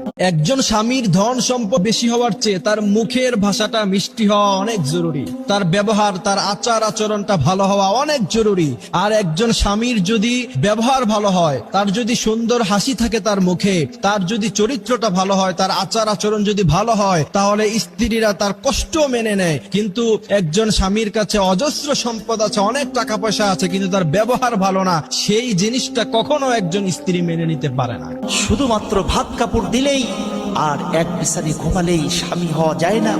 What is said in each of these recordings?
একজন স্বামীর ধন সম্পদ বেশি হওয়ার চেয়ে তার মুখের ভাষাটা মিষ্টি হওয়া অনেক জরুরি। তার ব্যবহার, তার আচার আচরণটা ভালো হওয়া অনেক জরুরি। আর একজন স্বামীর যদি ব্যবহার ভালো হয়, তার যদি সুন্দর হাসি থাকে তার মুখে, তার যদি চরিত্রটা ভালো হয়, তার আচার আচরণ যদি ভালো হয়, তাহলে স্ত্রীরা তার কষ্ট মেনে নেয়। কিন্তু একজন স্বামীর কাছে অজস্র সম্পদ আছে, অনেক টাকা পয়সা আছে, কিন্তু তার ব্যবহার ভালো না। সেই জিনিসটা কখনো একজন স্ত্রী মেনে নিতে পারে না। শুধুমাত্র ভাত কাপড় দিলেই আর এক বিছানি ঘুমালেই স্বামী হওয়া যায় না।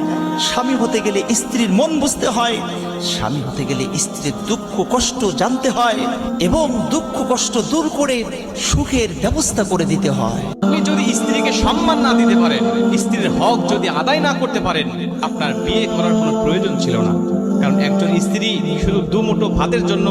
স্বামী হতে গেলে স্ত্রীর মন বুঝতে হয়, স্বামী হতে গেলে স্ত্রীর দুঃখ কষ্ট জানতে হয় এবং দুঃখ কষ্ট দূর করে সুখের ব্যবস্থা করে দিতে হয়। আপনি যদি স্ত্রীকে সম্মান না দিতে পারেন, স্ত্রীর হক যদি আদায় না করতে পারেন, আপনার বিয়ে করার কোনো প্রয়োজন ছিল না। কারণ একজন স্ত্রী শুধু দুমুঠো ভাতের জন্য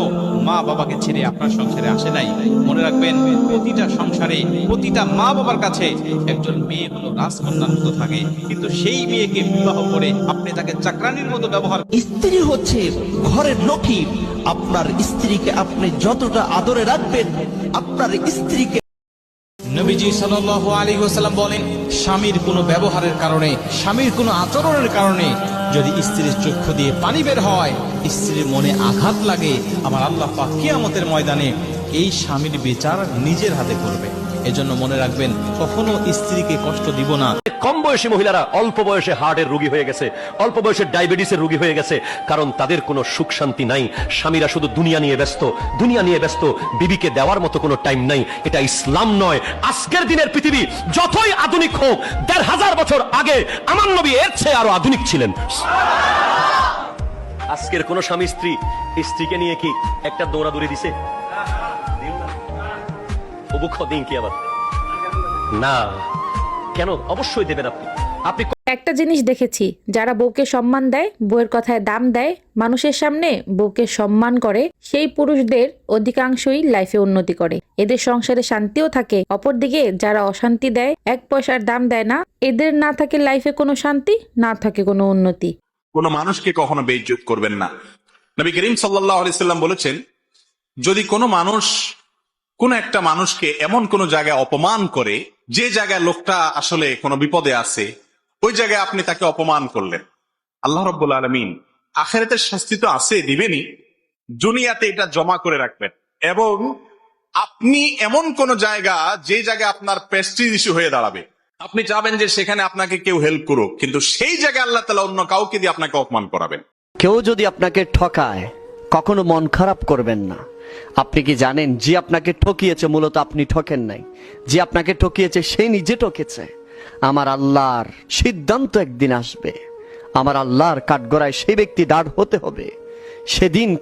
মা বাবাকে ছেড়ে আপনার সংসারে আসে নাই। মনে রাখবেন, প্রতিটা সংসারে প্রতিটা মা বাবার কাছে একজন মেয়ে হলো রাজকন্যার মতো থাকে, কিন্তু সেই মেয়েকে বিবাহ করে আপনি তাকে চাকরানির মতো ব্যবহার স্ত্রী হচ্ছে ঘরের লক্ষ্মী। আপনার স্ত্রীকে আপনি যতটা আদরে রাখবেন, আপনার স্ত্রীকে নবীজি সাল আলী ওসালাম বলেন, স্বামীর কোনো ব্যবহারের কারণে, স্বামীর কোনো আচরণের কারণে যদি স্ত্রীর চক্ষু দিয়ে পানি বের হয়, স্ত্রীর মনে আঘাত লাগে, আমার আল্লাহ পাক কিয়ামতের ময়দানে এই স্বামীর বিচার নিজের হাতে করবে। এজন্য মনে রাখবেন, কখনো স্ত্রীকে কষ্ট দিব না। কম বয়সী মহিলারা অল্প বয়সে হার্টের রোগী হয়ে গেছে, অল্প বয়সে ডায়াবেটিসের রোগী হয়ে গেছে, কারণ তাদের কোনো সুখ শান্তি নাই। স্বামীরা শুধু দুনিয়া নিয়ে ব্যস্ত, দুনিয়া নিয়ে ব্যস্ত, বিবিকে দেওয়ার মতো কোনো টাইম নাই। এটা ইসলাম নয়। আজকের দিনের পৃথিবী যতই আধুনিক হোক, দেড় হাজার বছর আগে আমার নবী এর চেয়ে আরও আধুনিক ছিলেন। আজকের কোন স্বামী স্ত্রী, স্ত্রীকে নিয়ে কি একটা দৌড়াদৌড়ি দিছে। অবুখ দিন কি আবার? না কেন? অবশ্যই দেবেন আপনি। আপনি একটা জিনিস দেখেছি যারা বউকে সম্মান দেয় বউয়ের কথায় দাম দেয় মানুষের সামনে বউকে সম্মান করে সেই পুরুষদের অধিকাংশই লাইফে উন্নতি করে। এদের সংসারে শান্তিও থাকে অপরদিকে যারা অশান্তি দেয় এক পয়সার দাম দেয় না এদের না থাকে লাইফে কোনো শান্তি না থাকে কোনো উন্নতি। কোনো মানুষকে কখনো বেইজ্জত করবেন না। নবী করিম সাল্লাহ আলাইসাল্লাম বলেছেন যদি কোনো মানুষ কোন একটা মানুষকে এমন কোন জায়গায় অপমান করে, যে জায়গায় লোকটা আসলে কোনো বিপদে আছে, ওই জায়গায় আপনি তাকে অপমান করলেন। আল্লাহ রব্বুল আলমিন আখেরাতের শাস্তি তো আছে, দিবেনই। দুনিয়াতে এটা জমা করে রাখবেন। এবং আপনি এমন কোন জায়গা, যে জায়গায় আপনার প্রেস্টিজ ইস্যু হয়ে দাঁড়াবে। আপনি চাবেন যে সেখানে আপনাকে কেউ হেল্প করুক, কিন্তু সেই জায়গায় আল্লাহ তালা অন্য কাউকে দিয়ে আপনাকে অপমান করাবেন। কেউ যদি আপনাকে ঠকায়, কখনো মন খারাপ করবেন না। আপনি কি জানেন, যে আপনাকে ঠকিয়েছে, মূলত আপনি ঠকেন নাই। যে আপনাকে ঠকিয়েছে, সে নিজে ঠকেছে। আমার আল্লাহর সিদ্ধান্ত একদিন আসবে। আমার আল্লাহর কাঠগড়ায় সেই ব্যক্তি দাঁড় হতে হবে। সেদিন